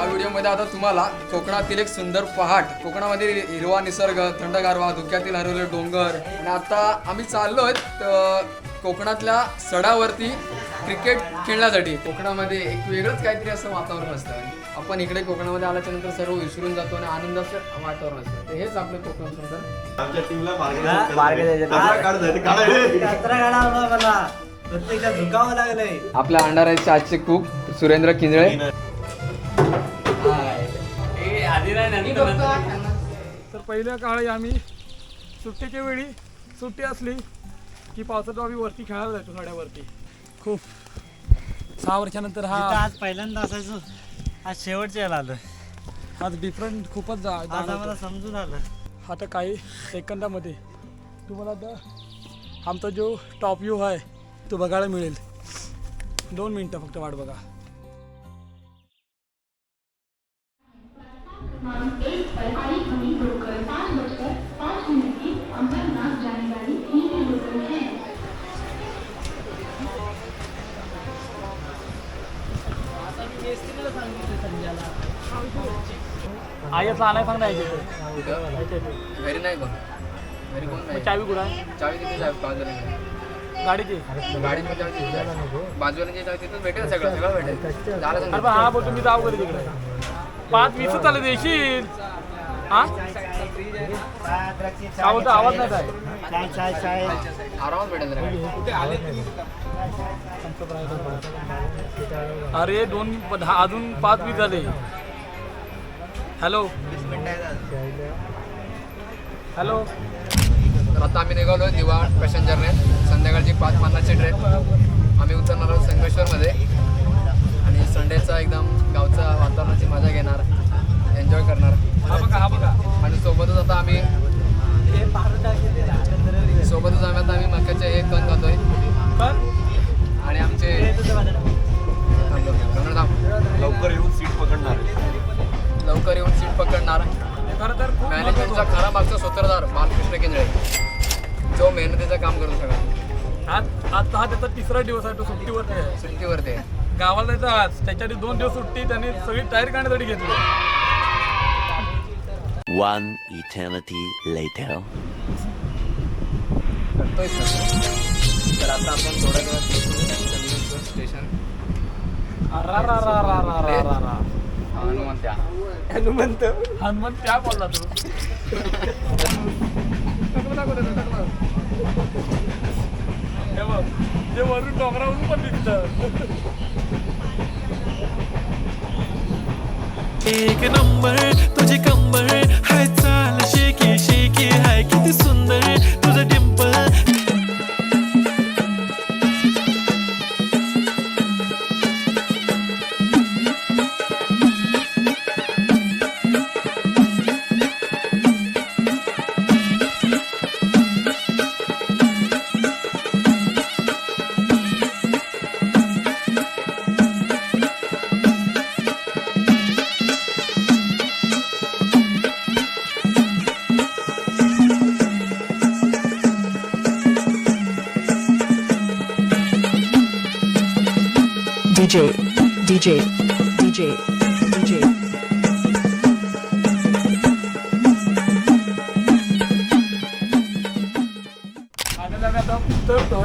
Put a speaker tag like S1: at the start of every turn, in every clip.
S1: या व्हिडिओमध्ये आता तुम्हाला कोकणातील एक सुंदर पहाट कोकणामध्ये हिरवा निसर्ग थंडगार वाह धुक्यातील हरवले डोंगर. आणि आता आम्ही चाललोय त- कोकणातल्या सडावरती क्रिकेट खेळण्यासाठी. कोकणामध्ये एक वेगळंच काहीतरी असं वातावरण असतं. आपण इकडे कोकणामध्ये आल्याच्यानंतर सर्व विसरून जातो आणि आनंदाचं वातावरण असतं. तर हेच आपलं कोकण सुंदर
S2: आमच्या टीमला
S3: झुकावं लागलंय.
S1: आपल्या अंडाराचे आजचे कुक सुरेंद्र किंजळे.
S4: तर पहिल्या काळी आम्ही सुट्टीच्या वेळी सुट्टी असली की पावसात आम्ही वरती खेळायला जायचो साड्यावरती खूप. सहा वर्षानंतर हा
S3: आज पहिल्यांदा असायचो आज शेवटच्या याला आलं
S4: आज डिफरंट खूपच जा.
S3: आम्हाला समजून आलं.
S4: आता काही सेकंदामध्ये तुम्हाला आता आमचा जो टॉप व्ह्यू आहे तो बघायला मिळेल. दोन मिनटं फक्त वाट बघा.
S5: एक पर आई हमें होकर पाँच बजकर पाँच मिनट की अमरनाथ जाने वाली धीमी लोकल है।
S4: आईचा आणाय सांग नाही
S1: घरी नाही कोण? घरी कोण नाही?
S4: चावी कुठं आहे?
S1: चावी तिथे चावी बाजूला.
S4: गाडीची.
S1: तिथे आहे. बाजूला जे चावी तिथंच भेटेल सगळं सगळं भेटेल. झालं
S4: हा बोलतो मी जाऊ घरी तिकडे. पाच वीस चालत देशील हा? काय बोलतो आवाज नाही काय? अरे दोन दहा अजून पाच वीस झाले. हॅलो. हॅलो.
S1: तर आता आम्ही निघालो दिवाळ पॅसेंजरने. संध्याकाळची पाच पन्नासची ट्रेन आम्ही उतरणार आहोत संगमेश्वरमध्ये. आणि संडेचा एकदम गावचा वातावरणाची मजा घेणार एन्जॉय करणार.
S4: हा बघा हा बघा.
S1: आणि सोबतच आता आम्ही सोबतच आम्ही आता आम्ही मक्याचे एक कण खातोय.
S4: पण
S1: आणि आमचे.
S2: लवकर येऊन सीट पकडणार.
S1: लवकर येऊन सीट पकडणार.
S4: खरं तर
S1: मॅनेजमेंटचा खरा मागचा सूत्रधार बालकृष्ण केंद्रे. जो मेहनतीचं काम करतो सगळं.
S4: आज आज हा त्याचा तिसरा दिवस आहे तो सुट्टीवरती आहे.
S1: सुट्टीवरती आहे.
S4: गावाला जायचं आज त्याच्या आधी दोन दिवस सुट्टी त्याने सगळी तयारी करण्यासाठी घेतली
S6: One eternity later.
S1: करतोय सर तर आता आपण थोड्या वेळात पोहोचू संगमेश्वर स्टेशन
S4: हनुमंत
S1: हनुमंत्या
S3: हनुमंत
S4: हनुमंत त्या बोलला तू. हे बघ ते वरून डोंगरावरून पण दिसतं.
S7: एक नंबर तुझी कंबर. हाय चाल शेकी शेकी हाय किती सुंदर.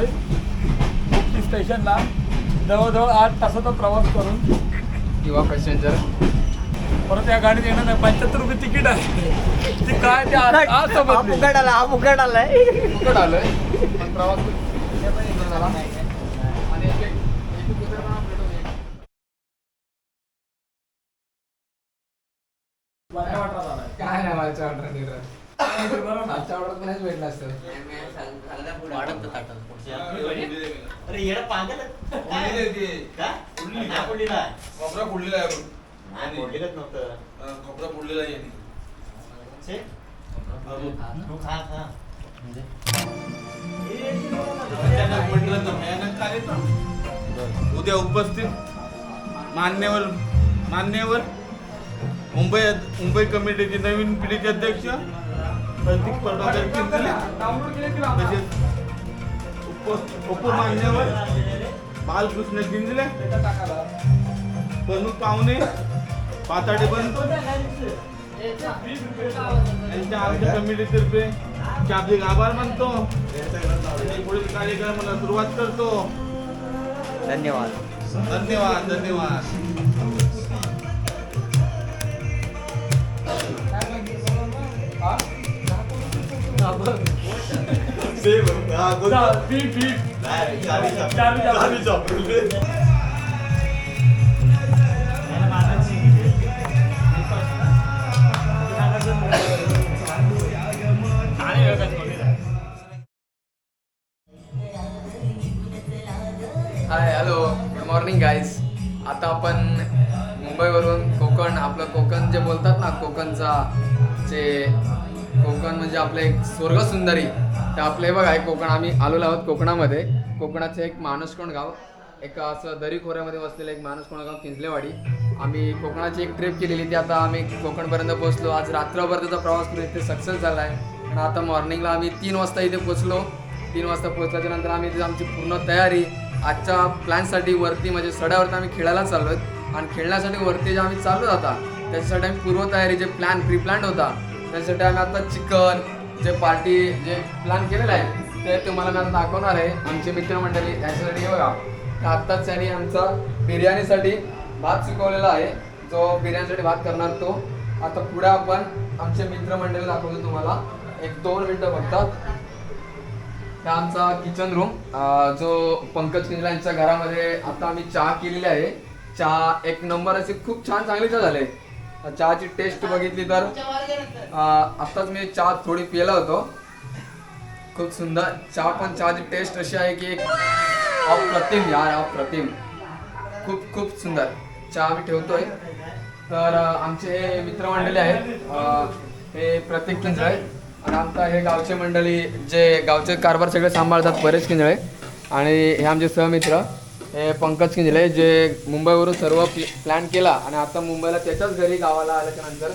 S4: उतरतोय मुक्ती स्टेशनला जवळजवळ आठ तासाचा प्रवास करून
S1: किंवा पॅसेंजर
S4: परत या गाडीत येणार नाही. पंच्याहत्तर रुपये तिकीट आहे. ते काय ते आज आज समजले.
S3: आला हा मुकट आलाय.
S1: कुठं आलोय. पण प्रवास झाला. आणि एक- एक- एक कुत्रा पण आपल्याला भेटतो. काय नाही माझ्या ऑर्डर आजच्या ऑर्डर पण हेच भेटलं असतं
S3: अरे येडा पागल का नाही फोडलेला आहे.
S2: खोबरा फोडलेला आहे
S3: नाही, फोडलेलंच नव्हतं.
S2: खोबरा फोडलेला आहे यांनी.
S3: छे. तू खा खा
S2: त्यांना म्हटलं तर भयानक. उद्या उपस्थित मान्यवर मान्यवर मुंबई मुंबई कमिटीचे नवीन पिढीचे अध्यक्ष प्रतीक प्रभाकर चिंचले तसेच उप उपमान्यवर बालकृष्ण चिंचले प्रमुख पाहुणे पाताडे पण यांच्या आमच्या कमिटीतर्फे शाब्दिक आभार मानतो. पुढील कार्यक्रमाला सुरुवात करतो.
S3: धन्यवाद.
S2: धन्यवाद धन्यवाद.
S1: Hi hello good morning guys आता आपण मुंबईवरून कोकण आपलं कोकण जे बोलतात ना कोकणचा जे कोकण म्हणजे आपलं एक स्वर्ग तर आपले बघा आहे कोकण आम्ही आलेलो आहोत कोकणामध्ये. कोकणाचं एक मानसकोण गाव. एक असं दरी खोऱ्यामध्ये वसलेलं एक मानसकोण गाव किंजलेवाडी. आम्ही कोकणाची एक ट्रिप केलेली ती आता आम्ही कोकणपर्यंत पोहोचलो. आज रात्रभरचा प्रवास करून इथे सक्सेस झाला आहे. आणि आता मॉर्निंगला आम्ही तीन वाजता इथे पोचलो तीन वाजता पोचल्याच्या नंतर आम्ही तिथे आमची पूर्ण तयारी आजच्या प्लॅनसाठी वरती म्हणजे सड्यावरती आम्ही खेळायला चाललो आणि खेळण्यासाठी वरती जे आम्ही चाललो आता त्याच्यासाठी आम्ही पूर्वतयारी जे प्लॅन प्री प्लॅन होता त्याच्यासाठी आम्ही आता चिकन जे पार्टी जे प्लॅन केलेलं आहे ते तुम्हाला मी आता दाखवणार आहे. आमचे मित्रमंडळी याच्यासाठी हे बघा. तर आत्ताच त्यांनी आमचा बिर्याणीसाठी भात सुकवलेला आहे. जो बिर्याणीसाठी भात करणार तो. आता पुढे आपण आमचे मित्रमंडळी दाखवतो तुम्हाला. एक दोन मिनटं फक्त हा आमचा किचन रूम जो पंकज किंजला यांच्या घरामध्ये आता आम्ही चहा केलेली आहे. चहा एक नंबर अशी खूप छान चांगली चहा झाले. चहाची टेस्ट बघितली तर आत्ताच मी चहा थोडी पिला होतो. खूप सुंदर चहा पण चहाची टेस्ट अशी आहे की अप्रतिम यार अप्रतिम. खूप खूप सुंदर. चहा आम्ही ठेवतोय. तर आमचे हे मित्रमंडळी आहेत हे प्रतीक किंजळे आणि आमचा हे गावचे मंडळी जे गावचे कारभार सगळे सांभाळतात बरेच किंजळे आणि हे आमचे सहमित्र. हे पंकज किंजळे जे मुंबईवरून सर्व प्लॅन केला आणि आता मुंबईला त्याच्याच घरी गावाला आल्याच्यानंतर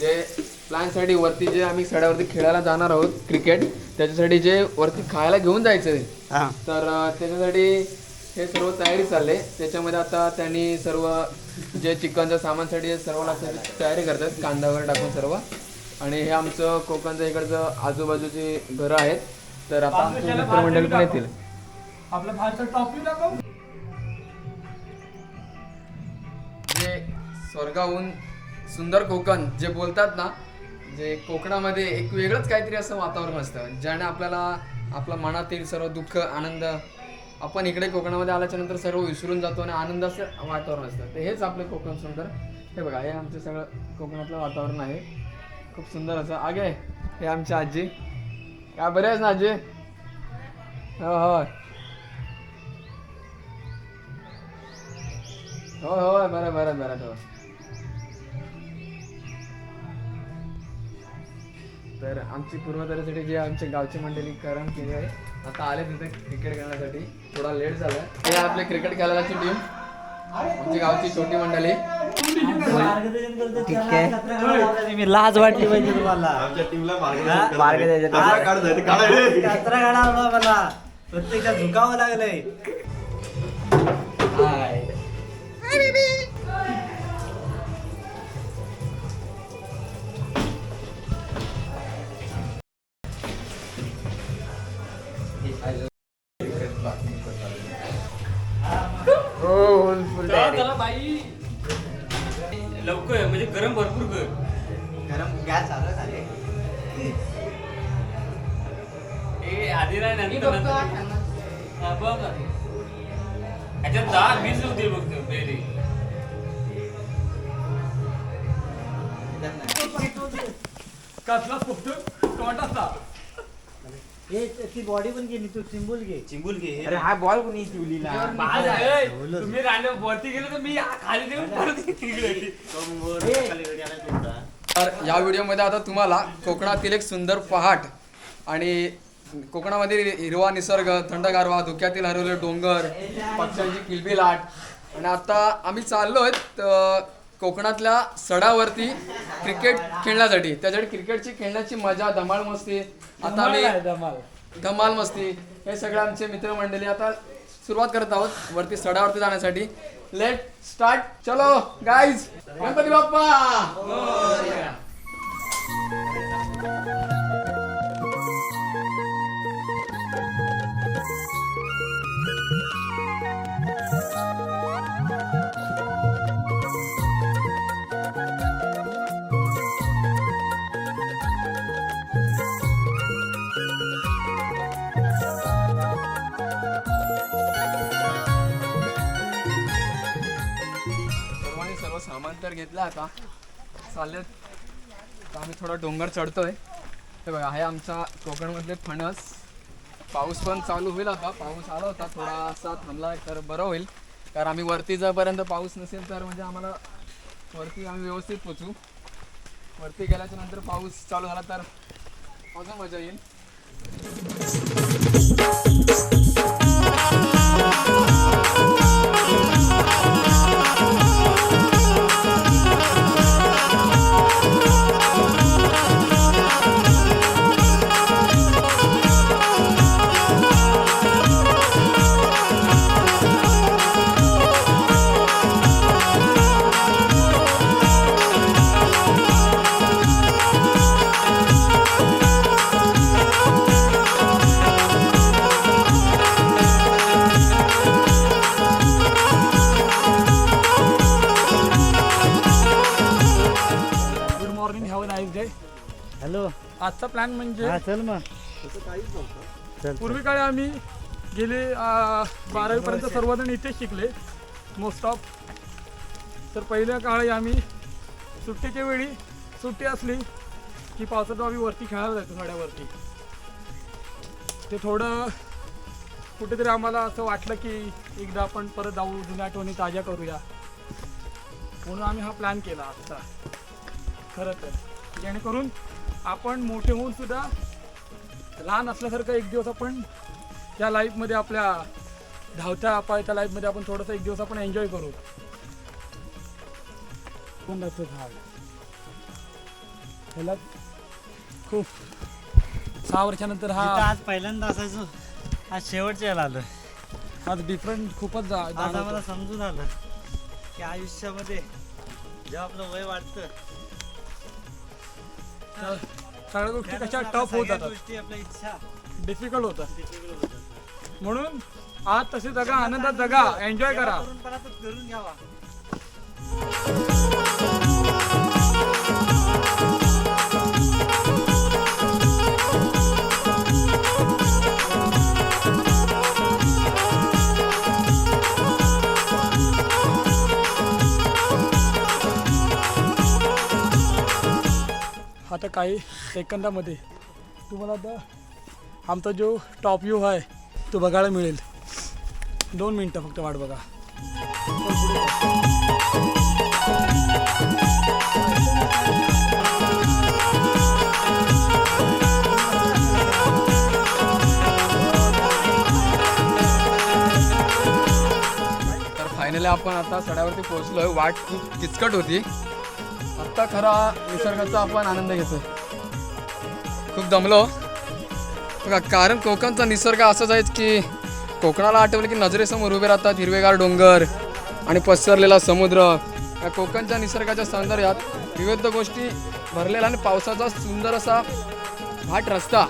S1: जे प्लॅनसाठी वरती जे आम्ही सड्यावरती खेळायला जाणार आहोत क्रिकेट त्याच्यासाठी जे वरती खायला घेऊन जायचं आहे. तर त्याच्यासाठी हे सर्व तयारी चालले त्याच्यामध्ये आता त्यांनी सर्व जे चिकनच्या सामानसाठी जे सर्व लागतं तयारी करतात कांदा वगैरे टाकून सर्व. आणि हे आमचं कोकणचं इकडचं आजूबाजूची घरं आहेत. तर आता आमचे मित्रमंडळी पण येतील.
S4: आपल्या
S1: स्वर्गाहून सुंदर कोकण जे बोलतात ना जे कोकणामध्ये एक वेगळंच काहीतरी असं वातावरण असतं ज्याने आपल्याला आपल्या मनातील सर्व दुःख आनंद आपण इकडे कोकणामध्ये आल्याच्यानंतर सर्व विसरून जातो आणि आनंदाचं वातावरण असतं. तर हेच आपलं कोकण सुंदर. हे बघा हे आमचं सगळं कोकणातलं वातावरण आहे. खूप सुंदर असं. आगे हे आमची आजी. काय बरे आहेस ना आजी? हो हो होय होय बरं बरं बरं. तर आमची पूर्वतयारीसाठी जे आमच्या गावची मंडळी करण केली आहे आता आले तिथे क्रिकेट खेळण्यासाठी. थोडा लेट झाला हे आपले क्रिकेट खेळायची टीम आमची गावची छोटी मंडळी.
S3: ठीक आहे. मी लाज वाटली पाहिजे तुम्हाला.
S2: आमच्या टीमला
S3: मार्गदर्शन कचरा काढा मला. प्रत्येकात झुकावं लागलंय.
S8: लवकर
S3: बॉडी पण गेली तू चिंबूल घे. चिंबूल घे.
S1: अरे हा बॉल कोणी
S8: माझं आहे. तुम्ही रांडे वरती गेलो तर मी खाली देऊन परत तिकडे
S1: तर या व्हिडिओमध्ये आता तुम्हाला कोकणातील एक सुंदर पहाट आणि कोकणामधील हिरवा निसर्ग थंडगार वा धुक्यातील हरवले डोंगर पक्ष्यांची किलबिलाट. आणि आता आम्ही चाललोय त- कोकणातल्या सडावरती क्रिकेट खेळण्यासाठी. त्यासाठी क्रिकेटची खेळण्याची मजा धमाल मस्ती. आता आम्ही धमाल. धमाल मस्ती हे सगळे आमचे मित्रमंडळी आता सुरुवात करत आहोत वरती सडावरती जाण्यासाठी. लेट स्टार्ट चलो गाईज गणपती बाप्पा! तर घेतला आता. चालले. आम्ही थोडा डोंगर चढतोय. हे बघा आहे आमचा कोकणमधले फणस. पाऊस पण चालू होईल आता. पाऊस आला होता थोडासा थांबला तर बरं होईल. कारण आम्ही वरती जाईपर्यंत पाऊस नसेल तर म्हणजे आम्हाला वरती आम्ही व्यवस्थित पोचू. वरती गेल्याच्यानंतर पाऊस चालू झाला तर अजून मजा येईल.
S4: प्लॅन म्हणजे
S3: हा चल मग. चल
S4: पूर्वी काळी आम्ही गेले बारावीपर्यंत सर्वजण इथेच शिकले मोस्ट ऑफ तर पहिल्या काळी आम्ही सुट्टीच्या वेळी सुट्टी असली की पावसात आम्ही वरती खेळायला जायचो साड्यावरती ते थोडं कुठेतरी आम्हाला असं वाटलं की एकदा आपण परत जाऊ जुन्या आठवणी ताज्या करूया. म्हणून आम्ही हा प्लॅन केला आजचा. खरं तर. जेणेकरून आपण मोठे होऊन सुद्धा लहान असल्यासारखं एक दिवस आपण त्या लाईफमध्ये आपल्या धावत्या पायच्या लाईफमध्ये आपण थोडंसं एक दिवस आपण एन्जॉय करू. कोणाचं झाड? ह्याला खूप सहा वर्षानंतर हा
S3: आज पहिल्यांदा असायचो. आज शेवटच्या याला आलं
S4: आज डिफरंट खूपच जा-
S3: आज
S4: जाणवतं.
S3: आम्हाला समजून आलं की आयुष्यामध्ये जेव्हा आपलं वय वाढतं
S4: त्या सगळ्या गोष्टी कशा टफ होत जातात.
S3: गोष्टी आपल्या इच्छा
S4: डिफिकल्ट होतात
S3: होतात.
S4: म्हणून आज तसे जगा आनंदात जगा. एन्जॉय करा.
S3: करून पण आता करून घ्यावा
S4: आता काही सेकंदामध्ये तुम्हाला आता आमचा जो टॉप व्ह्यू आहे तो बघायला मिळेल. दोन मिनटं फक्त वाट बघा.
S1: तर फायनली आपण आता सड्यावरती पोहोचलोय. वाट खूप किचकट होती. आता खरा निसर्गाचा आपण आनंद घेतो खूप दमलो. बघा कारण कोकणचा निसर्ग असाच आहे की कोकणाला आठवलं की नजरेसमोर उभे राहतात हिरवेगार डोंगर आणि पसरलेला समुद्र. या कोकणच्या निसर्गाच्या सौंदर्यात विविध गोष्टी भरलेला आणि पावसाचा सुंदर असा घाट रस्ता.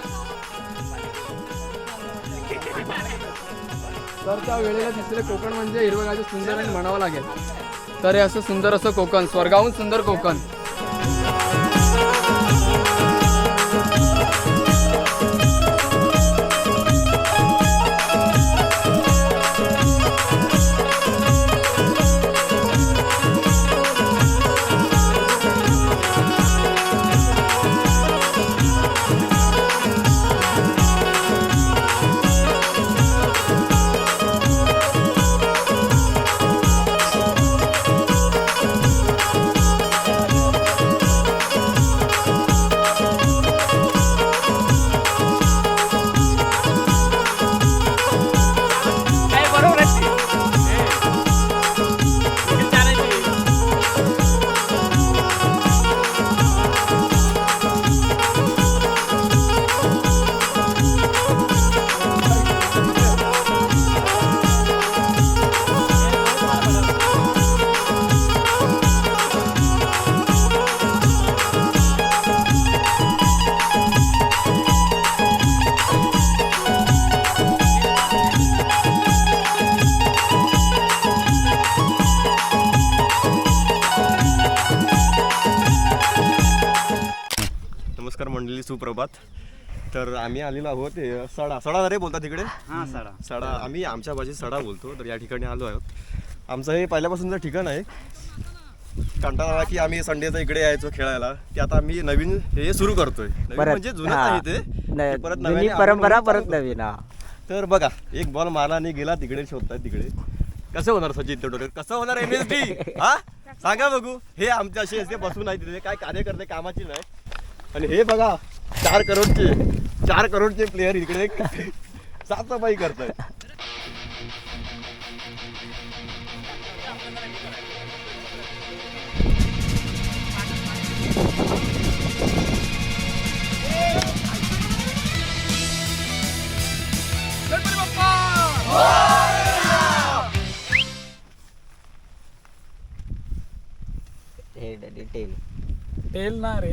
S1: तर त्या वेळेला दिसलेले कोकण म्हणजे हिरवगाचे सुंदर आणि म्हणावं लागेल. तर हे असं सुंदर असं कोकण स्वर्गाहून सुंदर कोकण.
S9: मंडळी सुप्रभात तर आम्ही आलेलो आहोत सडा. सडा रे बोलतात तिकडे.
S3: हा सडा.
S9: सडा. आम्ही आमच्या भाषेत सडा बोलतो तर या ठिकाणी आलो आहोत. आमचं हे पहिल्यापासूनचं ठिकाण आहे. कंटाळा आला की आम्ही संडेचं इकडे यायचो खेळायला. ते आता आम्ही नवीन हे सुरू करतोय. नवीन
S10: परत,
S9: म्हणजे जुनं
S10: हा.
S9: ते.
S10: जुनी परंपरा परत. नवीन हा.
S9: तर बघा एक बॉल मारला आणि गेला तिकडे शोधताय तिकडे. कसं होणार सचिन तेंडुलकर? कसं होणार एम एस डी हा? सांगा बघू. हे आमचे असे असे बसून नाही तिथे. काय कार्यकर्ते कामाची नाही. आणि हे बघा चार करोडचे चार करोडचे प्लेयर इकडे साफसफाई
S10: डिटेल
S4: तेल ना रे.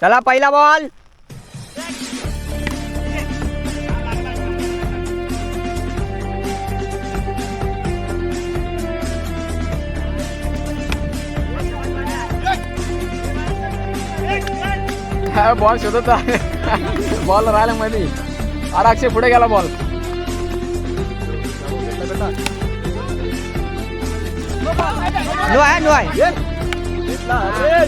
S10: चला पहिला बॉल.
S1: बॉल शोधत आहे. बॉल राहिला मध्ये. अरे अक्षय पुढे गेला बॉल.
S10: नो आहे नो आहे
S9: घेतला. अरे,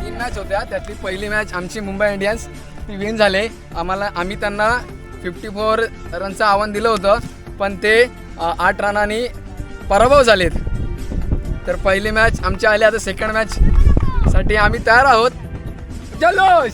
S1: तीन मॅच होत्या. त्यातली पहिली मॅच आमची मुंबई इंडियन्स ती विन झाले. आम्हाला आम्ही त्यांना फिफ्टी फोर रनचं आव्हान दिलं होतं. पण ते आठ रनांनी पराभव झालेत. तर पहिली मॅच आमची आली आता सेकंड मॅच साठी आम्ही तयार आहोत. जल्लोष!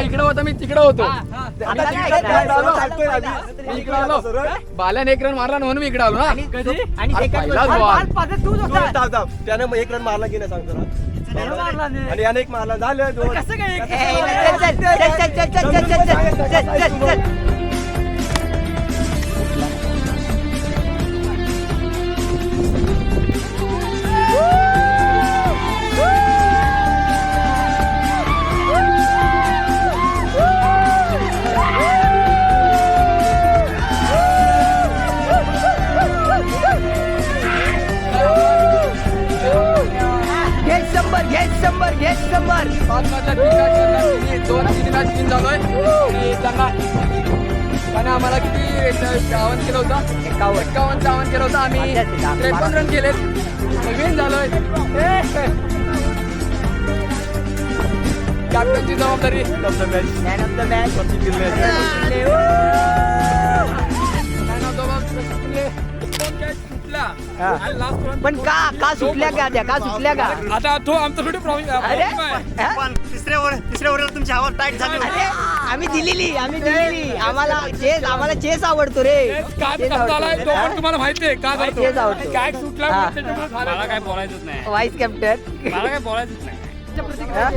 S1: इकडे होता मी तिकडे होतो बाल्याने एक रन मारला म्हणून मी इकडे आलो ना
S9: त्याने एक रन मारला की नाही सांगतो आणि याने एक मारला झालं
S10: शंभर
S9: नंबर
S1: पाच तीन मॅच दोन विन झालोय आणि त्यांना त्याने आम्हाला किती आव्हान केलं होतं.
S9: एकावन्न.
S1: एकावन्नचं आव्हान केलं होतं. आम्ही. त्रेपन्न रन केलेत. विन झालोय. कॅप्टनची जबाबदारी.
S9: मॅन ऑफ द मॅच पण का का सुटल्या का त्या? का सुटल्या का?
S4: आता तो आमचा थोडी प्रॉब्लेम
S9: अरे
S4: आहे.
S9: हा?
S11: तिसऱ्या ओव्हर तिसऱ्या ओव्हरला तुमची हवा टाईट झाली
S9: अरे आम्ही दिलेली आम्ही दिलेली. आम्हाला चेस आम्हाला चेस आवडतो रे.
S4: काय
S9: चेस
S4: कसा झालाय तो पण
S9: आवडतो
S4: तुम्हाला माहिती आहे. का
S9: तेच.
S4: काय सुटला
S9: हा.
S8: मला काय बोलायचंच नाही.
S9: व्हाईस कॅप्टन
S8: मला काय बोलायचंच नाही.
S9: हा?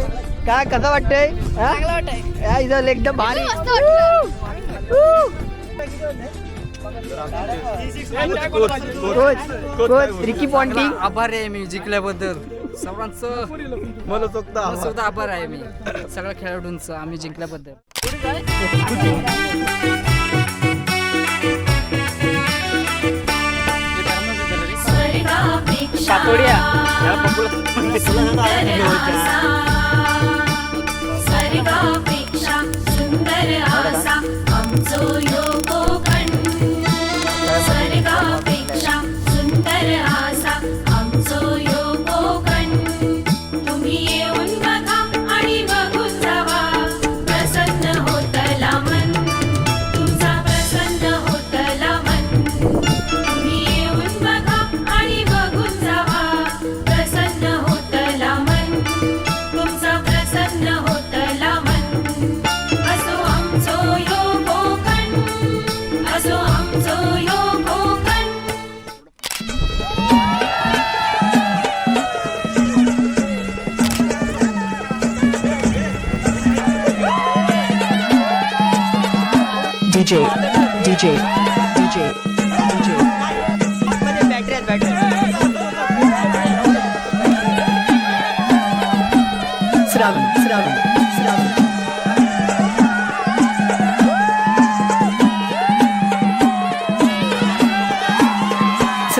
S9: काय कसं वाटतंय? हा? इथं एकदम भारी. Coach Ricky Ponting.
S12: आभार आहे मी जिंकल्याबद्दल. सर्वांचं सुद्धा आभार आहे मी. सगळ्या खेळाडूंचं आम्ही जिंकल्याबद्दल.
S9: पातोड्या
S5: सुंदर आसा. आमचो यो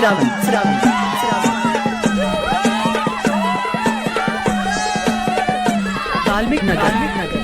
S10: श्रावण श्रावण श्रावण धार्मिक नगर धार्मिक नगर.